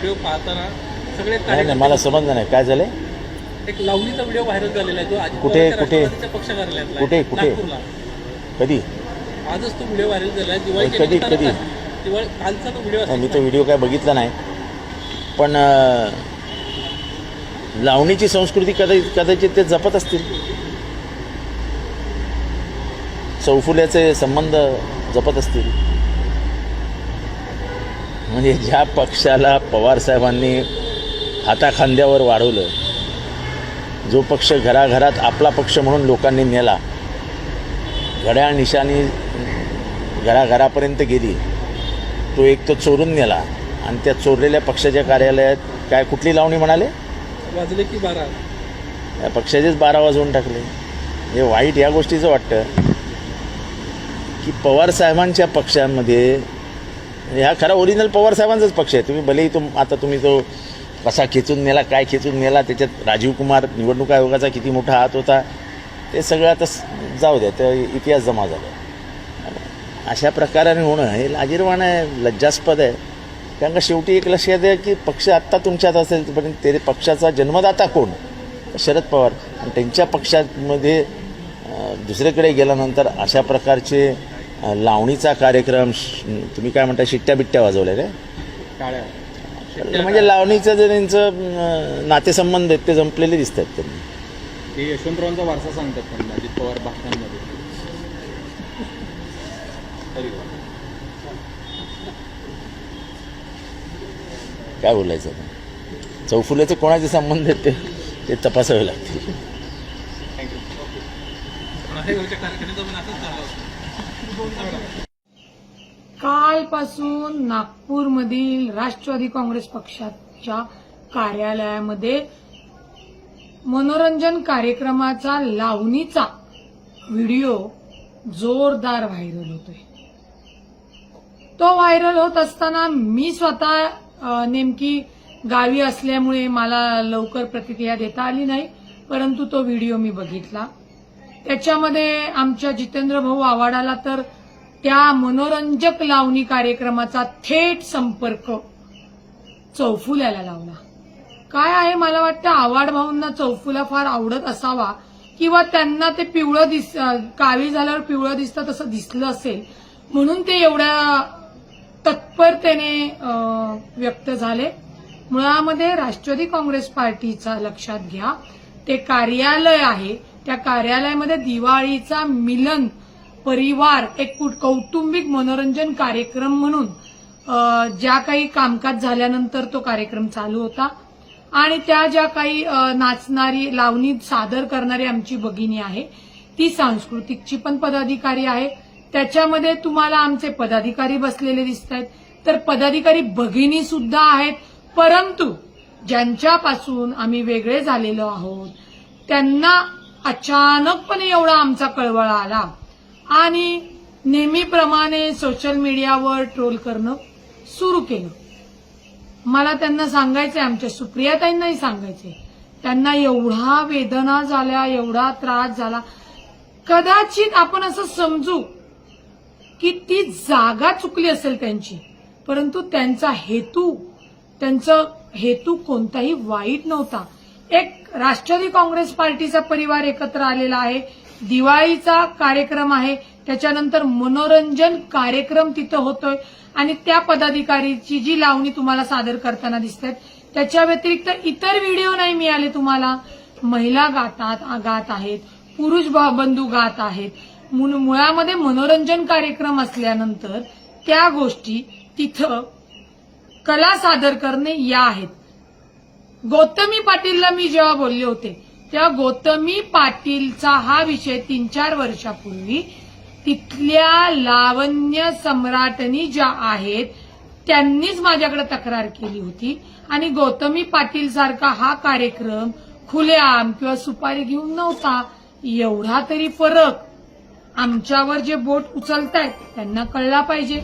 Video पाहताना सगळे नाही नाही कार्यकर्ते- मला समजलं नाही. काय झालंय? एक लावणीचा व्हिडिओ व्हायरल झालेला आहे. तो कुठे- कुठे? पक्ष कार्यालयातला आहे. कुठे- कुठे? नागपूरला. कधी? आजच तो व्हिडिओ व्हायरल झाला आहे. कधी- कधी? दिवाळी कालचा तो व्हिडिओ मी असेल तो व्हिडिओ काय बघितला नाही. पण अं, लावणीची संस्कृती कदाचित कदाचित ते जपत असतील. चौफुल्याचे संबंध जपत असतील. म्हणजे ज्या पक्षाला पवारसाहेबांनी हाताखांद्यावर वाढवलं जो पक्ष घराघरात आपला पक्ष म्हणून लोकांनी नेला घड्याळ निशाणी घराघरापर्यंत गेली तो एक तो चोरून नेला. आणि त्या चोरलेल्या पक्षाच्या कार्यालयात काय कुठली लावणी म्हणाले? वाजले की बारा. या पक्षाचेच बारा वाजवून टाकले. हे वाईट या गोष्टीचं वाटतं की पवार साहेबांच्या पक्षामध्ये ह्या खरा ओरिजिनल पवार साहेबांचाच पक्ष आहे. तुम्ही भलेही तुम आता तुम्ही तो कसा खेचून नेला काय खेचून नेला त्याच्यात राजीव कुमार निवडणूक आयोगाचा किती मोठा हात होता ते सगळं आता जाऊ द्या तर इतिहास जमा झाला. अशा प्रकाराने होणं हे लाजीरवाणं आहे लज्जास्पद आहे. कारण का शेवटी एक लक्षात द्या की पक्ष आत्ता तुमच्यात असेल पण ते पक्षाचा जन्मदाता कोण? शरद पवार. त्यांच्या पक्षामध्ये दुसरीकडे गेल्यानंतर अशा प्रकारचे लावणीचा कार्यक्रम तुम्ही काय म्हणता शिट्ट्या बिट्ट्या वाजवल्या काय? म्हणजे लावणीचं जे त्यांचं नातेसंबंध आहेत ते संपलेले दिसतात त्यांनी. ते यशवंतरावांचा वारसा सांगतात अजित पवार भाषणांमध्ये काय बोलायचं चौफुल्याचे कोणाचे संबंध आहेत ते? ते तपासावे लागतील. कालपासून नागपूरमधील राष्ट्रवादी काँग्रेस पक्षाच्या कार्यालयामध्ये मनोरंजन कार्यक्रमाचा लावणीचा व्हिडिओ जोरदार व्हायरल होतोय. तो व्हायरल होत असताना मी स्वतः नेमकी गावी असल्यामुळे मला लवकर प्रतिक्रिया देता आली नाही परंतु तो व्हिडिओ मी बघितला. त्याच्यामध्ये आमच्या जितेंद्र भाऊ आवाडाला तर त्या मनोरंजक लावणी कार्यक्रमाचा थेट संपर्क चौफुल्याला लावला. काय आहे मला वाटतं आवाड भाऊंना चौफुला फार आवडत असावा किंवा त्यांना ते पिवळं दिस कावी काळी झाल्यावर पिवळं दिसतं तसं दिसलं असेल म्हणून ते एवढ्या तत्परतेने व्यक्त झाले. मुळामध्ये राष्ट्रवादी काँग्रेस पार्टीचा लक्षात घ्या ते कार्यालय आहे. त्या कार्यालयामध्ये दिवाळीचा मिलन परिवार एक कौटुंबिक मनोरंजन कार्यक्रम म्हणून ज्या काही कामकाज झाल्यानंतर तो कार्यक्रम चालू होता. आणि त्या ज्या काही नाचणारी लावणी सादर करणारी आमची भगिनी आहे ती सांस्कृतिकची पण पदाधिकारी आहे. त्याच्यामध्ये तुम्हाला आमचे पदाधिकारी बसलेले दिसत आहेत तर पदाधिकारी भगिनी सुद्धा आहेत. परंतु ज्यांच्यापासून आम्ही वेगळे झालेलो आहोत त्यांना अचानकपणे एवढा आमचा कळवळा आला. आणि नेहमीप्रमाणे सोशल मीडियावर ट्रोल करणं सुरू केलं. मला त्यांना सांगायचंय आमच्या सुप्रियाताईंनाही सांगायचंय. त्यांना एवढा वेदना झाल्या एवढा त्रास झाला. कदाचित आपण असं समजू की ती जागा चुकली असेल त्यांची. परंतु त्यांचा हेतू त्यांचा हेतू कोणताही वाईट नव्हता. एक राष्ट्रवादी काँग्रेस पार्टीचा परिवार एकत्र आलेला आहे. दिवाळीचा कार्यक्रम आहे. त्याच्यानंतर मनोरंजन कार्यक्रम तिथं होतोय. आणि त्या पदाधिकारीची जी लावणी तुम्हाला सादर करताना दिसतात त्याच्या व्यतिरिक्त इतर व्हिडिओ नाही मिळाले तुम्हाला. महिला गातात गात आहेत पुरुष बंधू गात आहेत. मुळामध्ये मनोरंजन कार्यक्रम असल्यानंतर त्या गोष्टी तिथं कला सादर करणे या आहेत. गौतमी पाटीलला मी जेव्हा बोलले होते तेव्हा गौतमी पाटीलचा हा विषय तीन चार वर्षापूर्वी तिथल्या लावण्य सम्राटनी ज्या आहेत त्यांनीच माझ्याकडे तक्रार केली होती. आणि गौतमी पाटील सारखा हा कार्यक्रम खुलेआम किंवा सुपारी घेऊन नव्हता. एवढा तरी फरक आमच्यावर जे बोट उचलतायत त्यांना कळला पाहिजे.